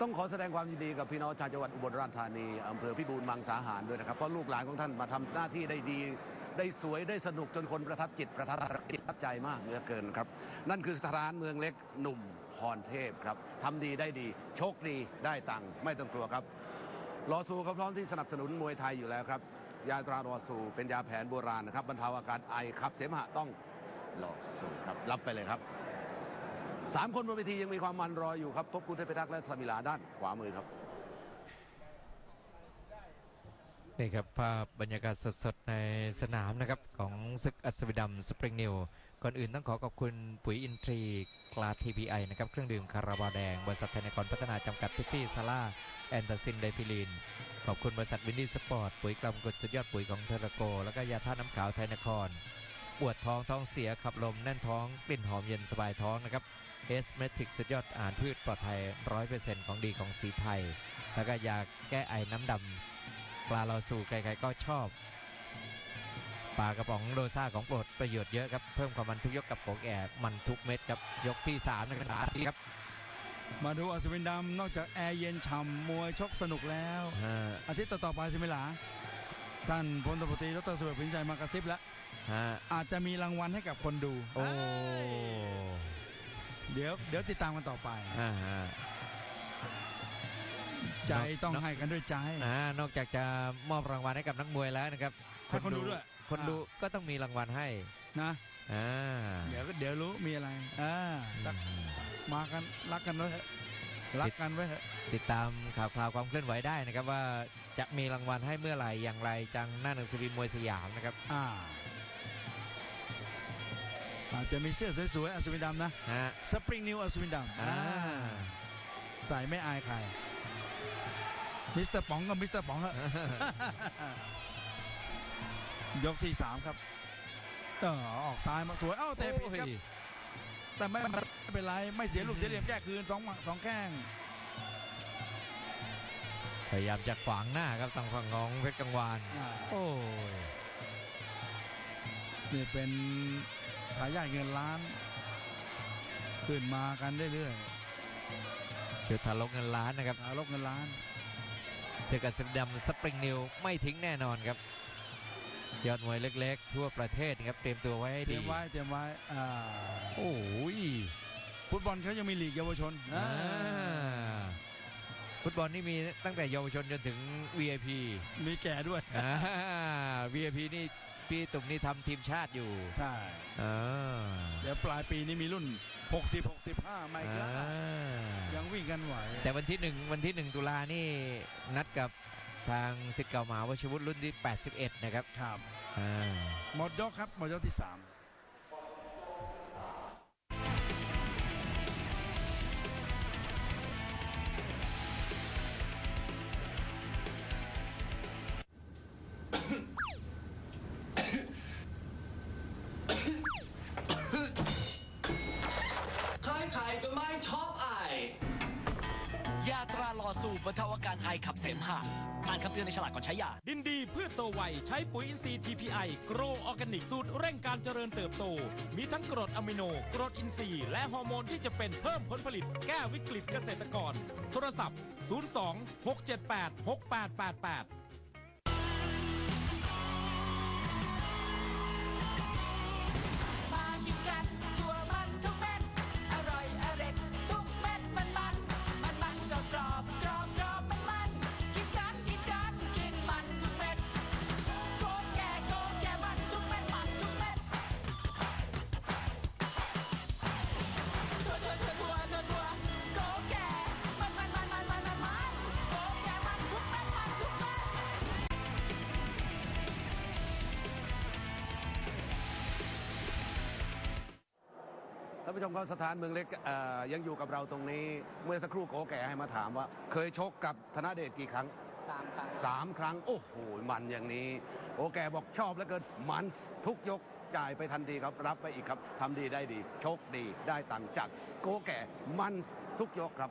ต้องขอแสดงความยินดีกับพี่น้องชาวจังหวัดอุบลราชธานีอำเภอพิบูลมังสาหารด้วยนะครับเพราะลูกหลานของท่านมาทำหน้าที่ได้ดี ได้สวยได้สนุกจนคนประทับจิตประทับจิตประทับใจมากเหลือเกินครับ นั่นคือสถานเมืองเล็กหนุ่มพรเทพครับทำดีได้ดี โชคดีได้ตังค์ไม่ต้องกลัวครับรอซูเขาพร้อมที่สนับสนุนมวยไทยอยู่แล้วครับยาตรารอซูเป็นยาแผนโบราณนะครับบรรเทาอาการไอขับเสมหะต้องรอซูครับรับไปเลยครับ สามคนบนเวทียังมีความมันรออยู่ครับ พบคุณเทพทักษ์และสมิลาด้านขวามือครับ นี่ครับภาพบรรยากาศสดๆ ในสนามนะครับ ของศึกอัศวินดำสปริงนิวก่อนอื่นต้องขอขอบคุณปุ๋ยอินทรีกลาทีพีไอนะครับ เครื่องดื่มคาราบาวแดง บริษัทไทยนครพัฒนาจำกัดทิฟฟี่ซาร่าแอนตาซินไดฟิลีนขอบคุณบริษัทวินดี้สปอร์ต ปุ๋ยกลมกดสุดยอดปุ๋ยของเทอร์โก แล้วก็ยาท่าตุน้ำขาวไทยนคร ปวดท้องท้องเสียขับลมแน่นท้องกลิ่นหอมเย็นสบายท้องนะครับเอสเมทิกสุดยอดอาหารพืชปลอดภัยร้อยเปอร์เซ็นต์ของดีของสีไทย แล้วก็ยาแก้ไอน้ำดำปลาเราสู่ใครๆก็ชอบปลากระป๋องโรซ่าของโปรดประโยชน์เยอะครับ เพิ่มความมันทุกยกกับโปกแอบมันทุกเม็ดครับยกที่3ในกระดาษสีครับ มาดูอัศวินดำนอกจากแอร์เย็นฉ่ำมวยชกสนุกแล้วฮะอาทิตย์ต่อๆไปใช่ไหมล่ะท่านพลตำรวจตรีดรสุรพินชัยมากระซิบแล้ว ฮะอาจจะมีรางวัลให้กับคนดู โอ้ เดี๋ยวเดี๋ยวติดตามกันต่อไป อ่าฮะ ใจเนาะต้องเนาะให้กันด้วยใจ อ่านอกจากจะมอบรางวัลให้กับนักมวยแล้วนะครับให้คนดูด้วย คนดูก็ต้องมีรางวัลให้ นะ อ่าเดี๋ยวเดี๋ยวรู้มีอะไร อ่าสักอืม มากันรักกันไว้เถอะรักกันไว้เถอะ ติดตามข่าวคราวความเคลื่อนไหวได้นะครับว่าจะมีรางวัลให้เมื่อไหร่อย่างไรจังหน้าหนังสือพิมพ์มวยสยามนะครับ อ่า อาจจะมีเสื้อสวยๆอัศวินดำนะฮะสปริงนิวอัศวินดำอ่าใส่ไม่อายใครมิสเตอร์ป๋องกับมิสเตอร์ป๋องครับยกที่สามครับเออออกซ้ายมาสวยเอ้าเตะผิดครับโอ้ยแต่ไม่ไม่เป็นไรไม่เสียลูกเสียเหลี่ยมแก้คืนสองสองแข้งพยายามจะขวางหน้าครับทางฝั่งของเพชรกังวานอ่าโอ้ยนี่เป็น ทายาทเงินล้าน ขึ้นมากันเรื่อยชุดทารกเงินล้านนะครับๆทารกเงินล้านเสือกับสิบดำสปริงนิวไม่ทิ้งแน่นอนครับ ยอดมวยเล็กๆ ทั่วประเทศนะครับเตรียมตัวไว้ให้เตรีดียมไว้เตรียมไว้อ่าโอ้ยฟุตบอลเขายังมีลีกเยาวชนอ่าฟุตบอลนี่มีตั้งแต่เยาวชนจนถึง VIP มีแก่ด้วยอ่า VIP นี่ ปีตุ่นี้ทำทีมชาติอยู่ใช่เดี๋ยวปลายปีนี้มีรุ่น 60 65ไม่ก็ยังวิ่งกันไหว แต่วันที่หนึ่งวันที่หนึ่งตุลานี่นัดกับทางสิทธิ์เก่ามหาวชิวุฒิรุ่นที่ 81 นะครับ ครับหมดยกครับ หมดยกที่ 3 ทาอาการไอขับเสมหะอ่านคำเตือนในฉลากก่อนใช้ยา ดินดีพืชโตไวใช้ปุ๋ยอินทรีย์ TPI โกรออร์แกนิกสูตรเร่งการเจริญเติบโต มีทั้งกรดอะมิโน กรดอินทรีย์ และฮอร์โมนที่จะเป็นเพิ่มผลผลิตแก้วิกฤตเกษตรกร โทรศัพท์ 02 678 6888านผู้ชมครับสถานเมืองเล็กเอ่อยังอยู่กับเราตรงนี้ เมื่อสักครู่โกแก่ให้มาถามว่า เคยชกกับธนเดชกี่ครั้งสามครั้งสามครั้ง โอ้โหมันอย่างนี้โอแกบอกชอบแล้วเกินมันทุกยกจ่ายไปทันทีครับ รับไปอีกครับทำดีได้ดี โชคดีได้ตังค์จากโกแก่มันทุกยกครับ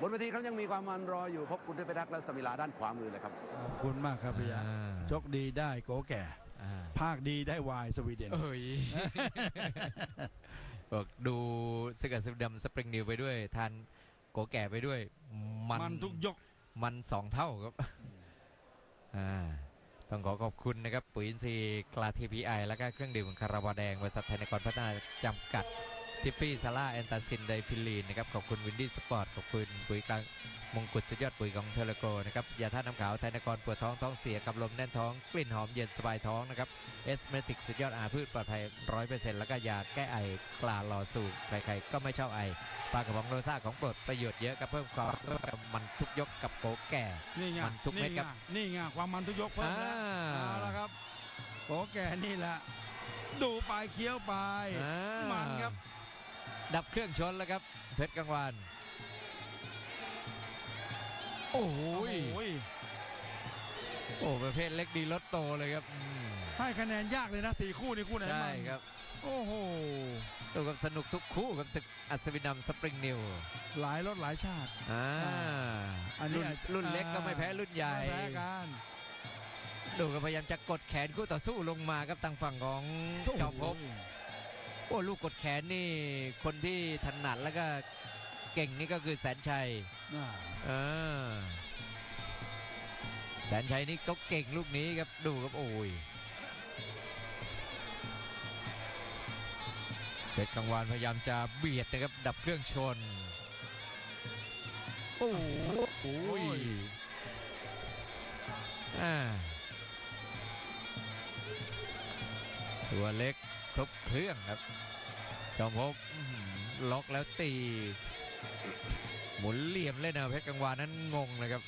บนเวทีเขายังมีความมันรออยู่พบคุณเทพทักษ์และสมิลาด้านขวามือเลยครับขอบคุณมากครับพี่ยาอ่าโชคดีได้โกแก่อ่าภาคดีได้วายสวีเดนเอ้ย บอกดูสกัดสิบดำสปริงนิวไปด้วย ทานโกแก่ไปด้วย มันมันทุกยก มันสองเท่าครับ อ่า ต้องขอขอบคุณนะครับ ปุ๋ยอินทรีย์กลาทีพีไอแล้วก็เครื่องดื่มคาราบาวแดงบริษัทไทยนครพัฒนาจำกัด ทิฟฟี่ซาร่าแอนตาซินไดฟิลีนนะครับขอบคุณวินดี้สปอร์ตขอบคุณปุ๋ยกลางมงกุฎสุดยอดปุ๋ยของเทเลโกนะครับยาท่าตุน้ำขาวไทยนครปวดท้องท้องเสียกับลมแน่นท้องกลิ่นหอมเย็นสบายท้องนะครับเอสเมติกสุดยอดอาหารพืชปลอดภัยร้อยเปอร์เซ็นต์แล้วก็ยาแก้ไอกลาลอสูบใครๆก็ไม่ชอบไอปลากระป๋องโรซ่าของโปรดประโยชน์เยอะกับเพิ่มความเพิ่มความมันทุกยกกับโกแก่นี่ไงมันทุกเม็ดครับนี่ไงนี่ไงความมันทุกยกเพิ่มแล้วอ่าเอาละครับโอ้แก่นี่แหละดูไปเคี้ยวไปอ่ามันครับ ดับเครื่องชนแล้วครับ เพชรกังวาน โอ้โหโอ้ยโอ้ประเภทเล็กดีลดโตเลยครับอืมให้คะแนนยากเลยนะสี่คู่นี่คู่ไหนใช่มันครับ โอ้โหดูกับสนุกทุกคู่กับศึกอัศวินดำสปริงนิว หลายรถหลายชาติอ่าอันนี้รุ่นอาจจะรุ่นเล็กก็ไม่แพ้รุ่นใหญ่ไม่แพ้กันดูกันพยายามจะกดแขนคู่ต่อสู้ลงมาครับทางฝั่งของจอมภพ โอ้ลูกกดแขนนี่คนที่ถนัดแล้วก็เก่งนี่ก็คือแสนชัยอ่าเออแสนชัยนี่ก็เก่งลูกนี้ครับดูครับโอ้ยเพชรกังวานพยายามจะเบียดนะครับ ดับเครื่องชน โอ้โหโอ้ยอ่าตัวเล็ก ครบเครื่องครับจอมภพอื้อหือล็อกแล้วตี หมุนเหลี่ยมเล่นนะเพชรกังวานนั้นงงเลยครับ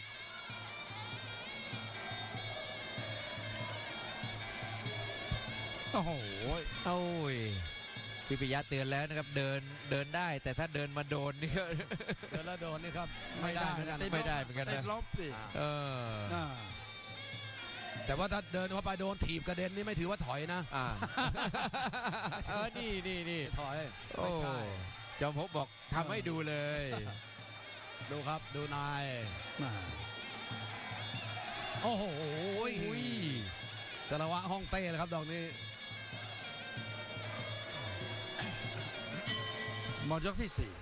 โอ้โหโอ้ยพี่ปิยะเตือนแล้วนะครับ เดินเดินได้ แต่ถ้าเดินมาโดนนี่ก็เดินแล้วโดนนี่ครับ ไม่ได้เหมือนกันติลบไม่ได้เหมือนกันนะติดลบสิอ่าเอออ่า แต่ว่าถ้าเดินเข้าไปโดนถีบกระเด็นนี่ไม่ถือว่าถอยนะอ่าเออนี่นี่นี่ถอยโอ้ไม่ใช่จอมภพบอกทำให้ดูเลย ดูครับดูนายอ่าโอ้โหอุ้ยจระวะห้องเต้เลยครับดอกนี้ หมดยกที่สี่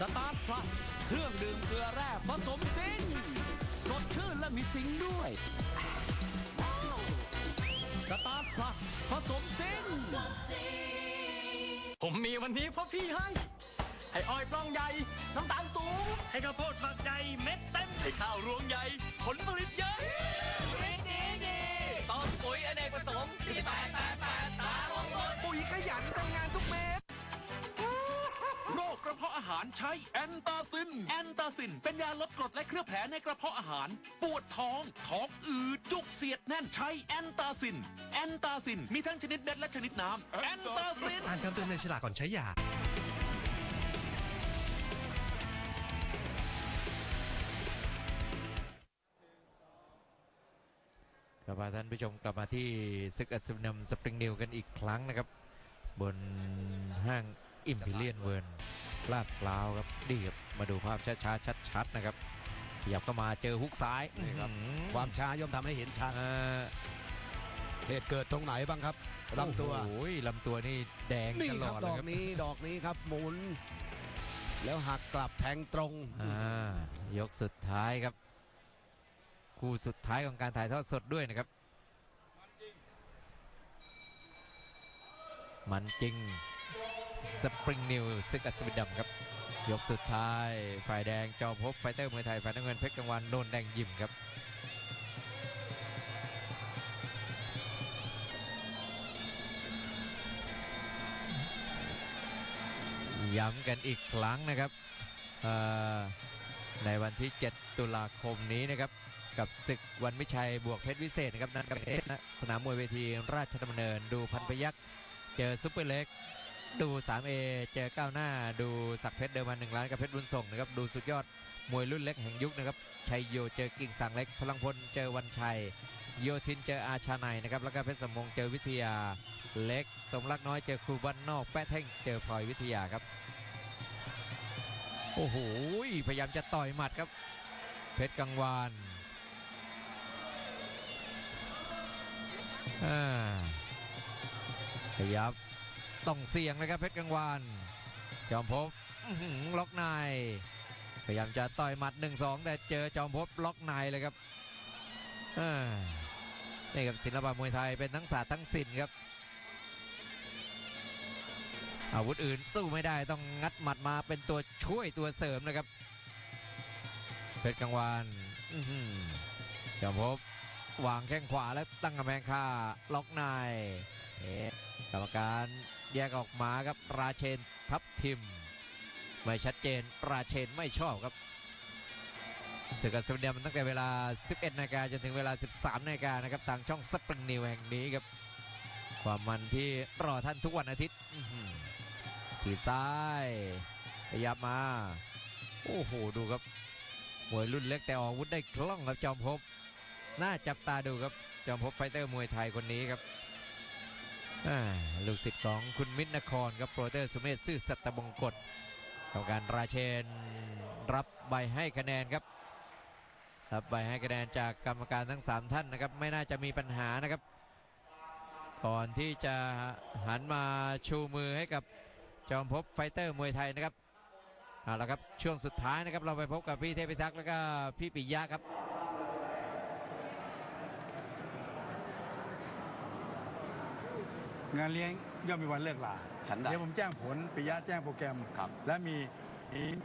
สตาร์ทพลัสเครื่องดื่มเกลือแร่ผสมซิงค์สดชื่นและมีซิงค์ด้วย สตาร์ทพลัสผสมซิงค์ผมมีวันนี้เพราะพี่ให้ให้อ้อยปล้องใหญ่ น้ำตาลสูง ให้ข้าวโพดฝักใหญ่เม็ดเต็ม ให้ข้าวรวงใหญ่ ผลผลิตเยอะดีดีดีต้นปุ๋ยอเนกประสงค์ที่แปดแปดแปดตาของคนปุ๋ยขยันาะอาหารใช้แอนตาซิน แอนตาซิน เป็นยาลดกรดและเคลือบแผลในกระเพาะอาหาร ปวดท้อง ท้องอืดจุกเสียดแน่นใช้แอนตาซิน แอนตาซิน มีทั้งชนิดเม็ดและชนิดน้ำแอนตาซิน อ่านคำเตือนในฉลากก่อนใช้ยากลับมาท่านผู้ชมกลับมาที่ศึกอัศวินดำสปริงนิวกันอีกครั้งนะครับ บนห้างอิมพีเรียนเวิร์น ลาดพร้าวครับดีครับมาดูภาพช้าๆชัดๆนะครับขยับเข้ามาเจอฮุกซ้ายนี่ครับอื้อหือความช้าย่อมทำให้เห็นชัดเอ่อเหตุเกิดตรงไหนบ้างครับลำตัวโอ้โหลำตัวนี่แดงนี่ตลครัอบดดเลยอกครับนี้ดอกนี้ครับหมุน แล้วหักกลับแทงตรงอ่ายกสุดท้ายครับ คู่สุดท้ายของการถ่ายทอดสดด้วยนะครับ มันจริง สปริงนิวซึกอัศวินดำครับ ยกสุดท้าย ฝ่ายแดงจอมภพไฟเตอร์มวยไทยฝ่ายน้ำเงินเพชรกังวานโดนแดงยิมครับย้ำกันอีกครั้งนะครับในวันที่ 7 ตุลาคมนี้นะครับ กับศึกวันมิชัยบวกเพชรวิเศษนะครับนัดกับเอสนะสนามมวยเวทีราชดำเนินดูพันพยักษ์เจอซุปเปอร์เล็ก ดู 3A เจอก้าวหน้าดูสักเพชรเดิมมาหนึ่งล้านกับเพชรบุญส่งนะครับดูสุดยอดมวยรุ่นเล็กแห่งยุคนะครับชัยโยเจอกิ่งสังเล็ก พลังพลเจอวันชัย โยทินเจออาชาไนนะครับแล้วก็เพชรสมงเจอวิทยาเล็ก สมรักน้อยเจอครูบ้านนอกแปะเท่งเจอพลอยวิทยาครับ โอ้โหพยายามจะต่อยหมัดครับ เพชรกังวานอ่าขยับ ต้องเสี่ยงเลยครับเพชรกังวานจอมภพอื้อหือล็อกในพยายามจะต่อยหมัด1-2แต่เจอจอมภพล็อกในเลยครับนี่ครับศิลปะมวยไทยเป็นทั้งศาสตร์ทั้งศิลป์ครับ อาวุธอื่นสู้ไม่ได้ต้องงัดหมัดมาเป็นตัวช่วยตัวเสริมนะครับเพชรกังวานจอมภพวางแข้งขวาแล้วตั้งกำแพงคาล็อกในกรรมการ แยกออกมาครับราเชนทับทิม ไม่ชัดเจนราเชนไม่ชอบครับศึกกับสวีเดนมันตั้งแต่เวลา 11นาฬิกาจนถึงเวลา 13นาฬิกานะครับทางช่องสปริงนิวแห่งนี้ครับ ความมันที่รอท่านทุกวันอาทิตย์อื้อหือทีบซ้ายขยับมา โอ้โหดูครับมวยรุ่นเล็กแต่ออกอาวุธได้คล่องครับจอมภพน่าจับตาดูครับจอมพบไฟเตอร์มวยไทยคนนี้ครับ ลูกศิษย์ของคุณมิตรนครครับโปรเตอร์สุเมธซื่อสัตบงกฎกรรมการราเชนรับใบให้คะแนนครับ รับใบให้คะแนนจากกรรมการทั้ง 3 ท่านนะครับ ไม่น่าจะมีปัญหานะครับ ก่อนที่จะหันมาชูมือให้กับจอมพบไฟเตอร์มวยไทยนะครับเอาละครับช่วงสุดท้ายนะครับเราไปพบกับพี่เทพิทักษ์แล้วก็พี่ปิยะครับ งานเลี้ยงย่อมมีวันเลิกลาฉันได้เดี๋ยวผมแจ้งผลปิยะแจ้งโปรแกรมครับและมีอีก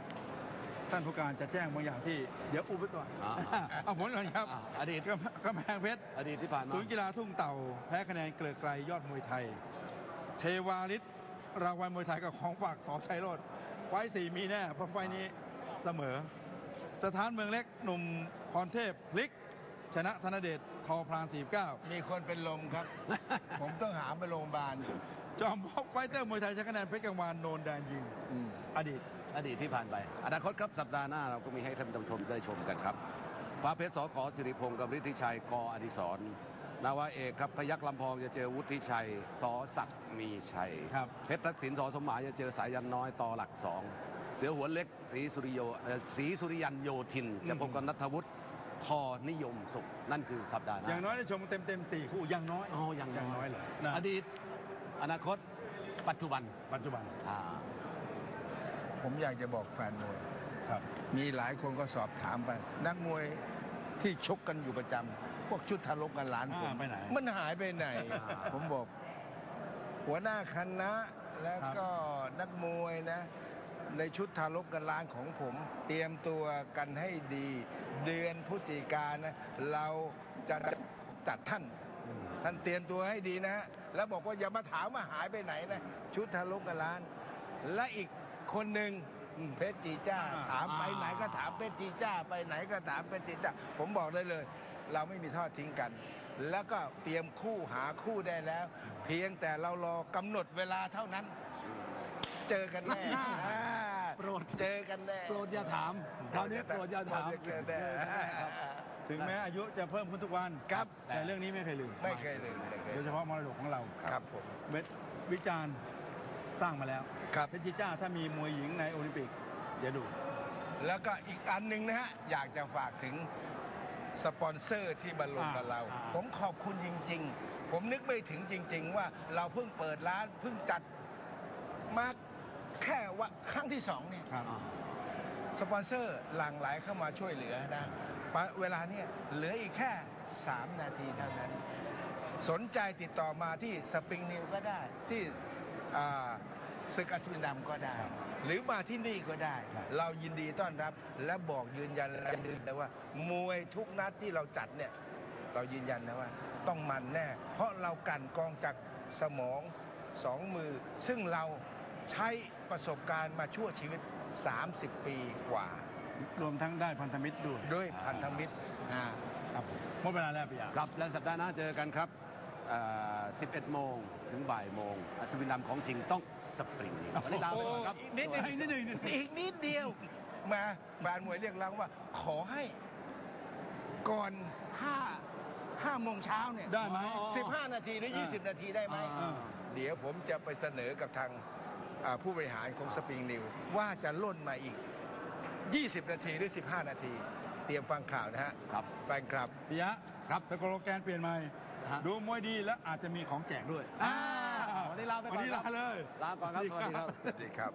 ท่านผู้การจะแจ้งบางอย่างที่เดี๋ยวอุบไว้ก่อนอ่าเอาผลก่อนครับอ่าอดีตกำกำแพงเพชรอดีตที่ผ่านมาศูนย์กีฬาทุ่งเต่า แพ้คะแนนเกลือไกลยอดมวยไทย เทวาลิศรางวัลมวยไทยกับของฝากสอชัยโรดไฟล์สี่มีแน่เพราะไฟล์นี้เสมอ สถานเมืองเล็กหนุ่มพรเทพพลิก ชนะธนเดชทอพราน49 มีคนเป็นลมครับ ผมต้องหาไปโรงพยาบาลจอมพบไฟเตอร์มวยไทยชนะคะแนนเพชรกังวานโนนแดนยิง อืมอดีต อดีตที่ผ่านไป อนาคตครับสัปดาห์หน้าเราก็มีให้ท่านผู้ชมได้ชมกันครับฟ้าเพชรสอขอสิริพงศ์กับฤทธิชัยกออดิศรนาวาเอกครับพยักลำพองจะเจอวุฒิชัยสอศักดิ์มีชัยครับ เพชรทักษิณสอสมหมายจะเจอสายันน้อยต่อหลักสองเสือหัวเล็กศรีสุริโยเอ่อศรีสุริยันโยธิน จะพบกับนัทวุฒิ พอนิยมสุข นั่นคือสัปดาห์หน้าอย่างน้อยได้ชมเต็มเต็มๆสี่คู่อย่างน้อยอ๋ออย่างน้อยน้อยเลยนะ อดีตอนาคต ปัจจุบันปัจจุบันอ่าผมอยากจะบอกแฟนมวย ครับ มีหลายคนก็สอบถามไป นักมวยที่ชกกันอยู่ประจำพวกชุดทารกกันล้านคนอ่าไปไหนมันหายไปไหน อ่า ผมบอก หัวหน้าคณะแล้วครับก็นักมวยนะ ในชุดทารกกันล้านของผม เตรียมตัวกันให้ดี เดือนพฤศจิกายนนะเราจะจัดท่าน ท่านเตรียมตัวให้ดีนะฮะแล้วบอกว่าอย่ามาถามว่าหายไปไหนนะ ชุดทารกกันล้าน และอีกคนหนึ่งเพชรจีจ้าอ่าถามไปไหนก็ถามเพชรจีจ้า ไปไหนก็ถามเพชรจีจ้า ผมบอกได้เลย เราไม่มีทอดทิ้งกัน แล้วก็เตรียมคู่หาคู่ได้แล้ว เพียงแต่เรารอกำหนดเวลาเท่านั้น เจอกันแน่อ่า โปรดเจอกันแน่โปรดอย่าถามคราวนี้โปรดอย่าถามเจอกันแน่ถึงแม้อายุจะเพิ่มขึ้นทุกวันครับแต่เรื่องนี้ไม่เคยลืมไม่เคยลืมไม่เคยโดยเฉพาะมรดกของเราครับผมเวทวิจารณ์สร้างมาแล้วครับเพชรจีจ้าถ้ามีมวยหญิงในโอลิมปิกเดี๋ยวดู แล้วก็อีกอันหนึ่งนะฮะอยากจะฝากถึงสปอนเซอร์ที่มาลงกับเราอ่าผมขอบคุณจริง ๆ ผมนึกไม่ถึงจริง ๆ ว่าเราเพิ่งเปิดร้านเพิ่งจัดมา แค่ว่าครั้งที่สองเนี่ยครับสปอนเซอร์หลั่งไหลเข้ามาช่วยเหลือนะปะเวลาเนี่ยเหลืออีกแค่3 นาทีเท่านั้น สนใจติดต่อมาที่สปริงนิวก็ได้ที่อ่าศึกอัศวินดำก็ได้ หรือมาที่นี่ก็ได้ครับเรายินดีต้อนรับ และบอกยืนยันและยืนยันว่า มวยทุกนัดที่เราจัดเนี่ย เรายืนยันนะว่า ต้องมันแน่ เพราะเรากลั่นกรองจากสมองสองมือ ซึ่งเราใช้ ประสบการณ์มาชั่วชีวิต 30 ปีกว่า รวมทั้งได้พันธมิตรด้วยด้วยพันธมิตรอ่าครับผมหมดเวลาแล้วพี่ยาครับและสัปดาห์หน้าเจอกันครับเอ่อ11 โมงถึงบ่ายโมงอัศวินดำของจริงต้องสปริงนิววันนี้ลาไปก่อนครับอีกนิดหนึงอีกนิดหนึงอีกนิดเดียวมาแฟนมวยเรียกร้องว่า ขอให้ก่อนห้าห้าโมงเช้าเนี่ยได้ไหม สิบห้านาทีหรือยี่สิบนาทีได้ไหม อ่า เดี๋ยวผมจะไปเสนอกับทางอ่า ผู้บริหารของสปริงนิวว่าจะล่นมาอีก 20 นาทีหรือ 15 นาที เตรียมฟังข่าวนะฮะครับแฟนคลับปิยะครับสโลแกนเปลี่ยนใหม่ฮะดูมวยดีแล้วอาจจะมีของแจกด้วยอ่าวันนี้ลาไปก่อนวันนี้ครับลาเลยลาก่อนครับสวัสดีครับสวัสดีครับ